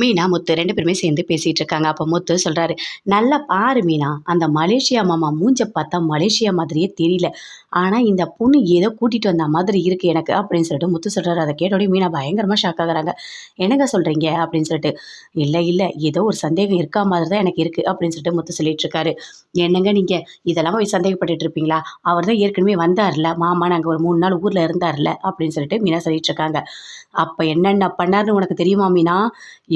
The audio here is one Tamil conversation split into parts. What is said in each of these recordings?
மீனா முத்து ரெண்டு பேருமே சேர்ந்து பேசிகிட்டு இருக்காங்க அப்போ முத்து சொல்கிறாரு நல்லா பாரு மீனா அந்த மலேசியா மாமா மூஞ்ச பார்த்தா மலேசியா மாதிரியே தெரியல. ஆனால் இந்த பொண்ணு ஏதோ கூட்டிகிட்டு வந்த மாதிரி இருக்குது எனக்கு அப்படின்னு சொல்லிட்டு முத்து சொல்கிறாரு அதை கேட்டோடய மீனா பயங்கரமாக ஷாக் ஆகுறாங்க. என்னங்க சொல்கிறீங்க அப்படின்னு சொல்லிட்டு இல்லை இல்லை ஏதோ ஒரு சந்தேகம் இருக்கா மாதிரி தான் எனக்கு இருக்குது அப்படின்னு சொல்லிட்டு முத்து சொல்லிட்டு இருக்காரு என்னங்க நீங்கள் இதெல்லாம் போய் சந்தேகப்பட்டு இருப்பீங்களா அவர் தான் ஏற்கனவே வந்தார்ல மாமா நாங்கள் ஒரு மூணு நாள் ஊரில் இருந்தார்ல அப்படின்னு சொல்லிட்டு மீனா சொல்லிட்டு இருக்காங்க அப்போ என்னென்ன பண்ணாருன்னு உனக்கு தெரியுமா மீனா?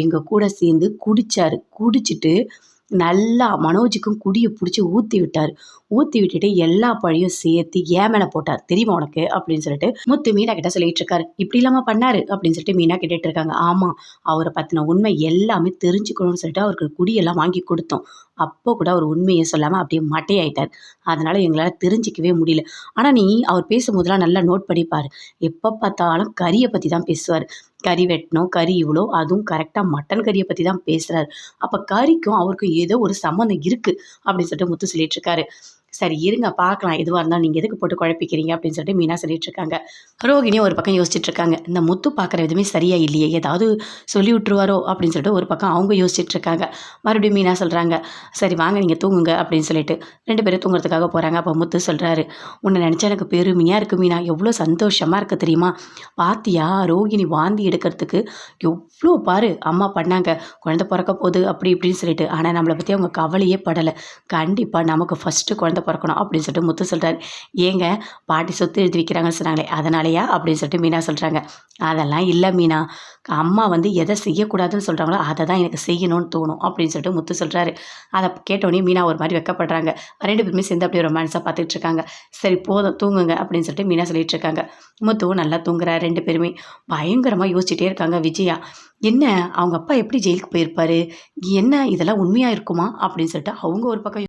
எங்கள் கூட சேர்ந்து குடித்தார் குடிச்சிட்டு நல்லா மனோஜுக்கும் குடியை பிடிச்சி ஊற்றி விட்டார். ஊற்றி விட்டுட்டு எல்லா பழியும் சேர்த்து ஏன் மேலே போட்டார். தெரியுமா உனக்கு? அப்படின்னு சொல்லிட்டு முத்து மீனா கிட்ட சொல்லிட்டு இருக்காரு. இப்படி இல்லாமல் பண்ணாரு அப்படின்னு சொல்லிட்டு மீனா கேட்டுட்டு இருக்காங்க. ஆமாம் அவரை பற்றின உண்மை எல்லாமே தெரிஞ்சுக்கணும்னு சொல்லிட்டு அவருக்கு குடியெல்லாம் வாங்கி கொடுத்தோம். அப்போ கூட அவர் உண்மையை சொல்லாமல் அப்படியே மட்டையாயிட்டார். அதனால் எங்களால் தெரிஞ்சிக்கவே முடியல. ஆனால் நீ அவர் பேசும்போதெல்லாம் நல்லா நோட் பண்ணிப்பார் எப்போ பார்த்தாலும் கறியை பற்றி தான் பேசுவார். கறி வெட்டணும் கறி இவ்வளோ அதுவும் கரெக்டாக மட்டன் கறியை பற்றி தான் பேசுகிறார் அப்போ கறிக்கும் அவருக்கும் ஏதோ ஒரு சம்மந்தம் இருக்குது அப்படின்னு சொல்லிட்டு முத்து சொல்லிட்டு இருக்காரு. சரி இருங்க பார்க்கலாம். எதுவாக இருந்தாலும் நீங்கள் எதுக்கு போட்டு குழப்பிக்கிறீங்க? அப்படின்னு சொல்லிட்டு மீனா சொல்லிட்டு இருக்காங்க. ரோகிணியும் ஒரு பக்கம் யோசிச்சுட்டு இருக்காங்க. இந்த முத்து பார்க்குற விதமே சரியா இல்லையே? ஏதாவது சொல்லி விட்டுருவாரோ? அப்படின்னு சொல்லிட்டு ஒரு பக்கம் அவங்க யோசிச்சுட்டு இருக்காங்க. மறுபடியும் மீனா சொல்கிறாங்க சரி வாங்க நீங்கள் தூங்குங்க. அப்படின்னு சொல்லிட்டு ரெண்டு பேரும் தூங்குறதுக்காக போகிறாங்க அப்போ முத்து சொல்கிறாரு உன்னை நினச்சா எனக்கு பெருமையாக இருக்குது மீனா. எவ்வளோ சந்தோஷமாக இருக்குது தெரியுமா? பாத்தியா ரோகிணி வாந்தி எடுக்கிறதுக்கு எவ்வளோ பாரு அம்மா பண்ணாங்க. குழந்தை பிறக்க போகுது. அப்படி இப்படின்னு சொல்லிட்டு. ஆனால் நம்மளை பற்றி அவங்க கவலையே படலை. கண்டிப்பாக நமக்கு ஃபஸ்ட்டு குழந்தை பிறக்கணும் அப்படின்னு சொல்லிட்டு முத்து சொல்கிறாரு ஏங்க பாட்டி சொத்து எழுதி வைக்கிறாங்கன்னு சொன்னாங்களே அதனாலயா அப்படின்னு சொல்லிட்டு மீனா சொல்கிறாங்க அதெல்லாம் இல்லை மீனா அம்மா வந்து எதை செய்யக்கூடாதுன்னு சொல்கிறாங்களோ அதை தான் எனக்கு செய்யணும்னு தோணும் அப்படின்னு சொல்லிட்டு முத்து சொல்கிறாரு அதை கேட்டோடனே மீனா ஒரு மாதிரி வெக்கப்படுறாங்க. ரெண்டு பேருமே சேர்ந்து அப்படியே ரொமான்ஸாக பார்த்துட்டு இருக்காங்க. சரி போதும் தூங்குங்க அப்படின்னு சொல்லிட்டு மீனா சொல்லிட்டு இருக்காங்க. முத்துவும் நல்லா தூங்குறா ரெண்டு பேருமே. பயங்கரமாக யோசிச்சுட்டே இருக்காங்க விஜயா. என்ன அவங்க அப்பா எப்படி ஜெயிலுக்கு போயிருப்பாரு? என்ன இதெல்லாம் உண்மையாக இருக்குமா? அப்படின்னு சொல்லிட்டு அவங்க ஒரு பக்கம்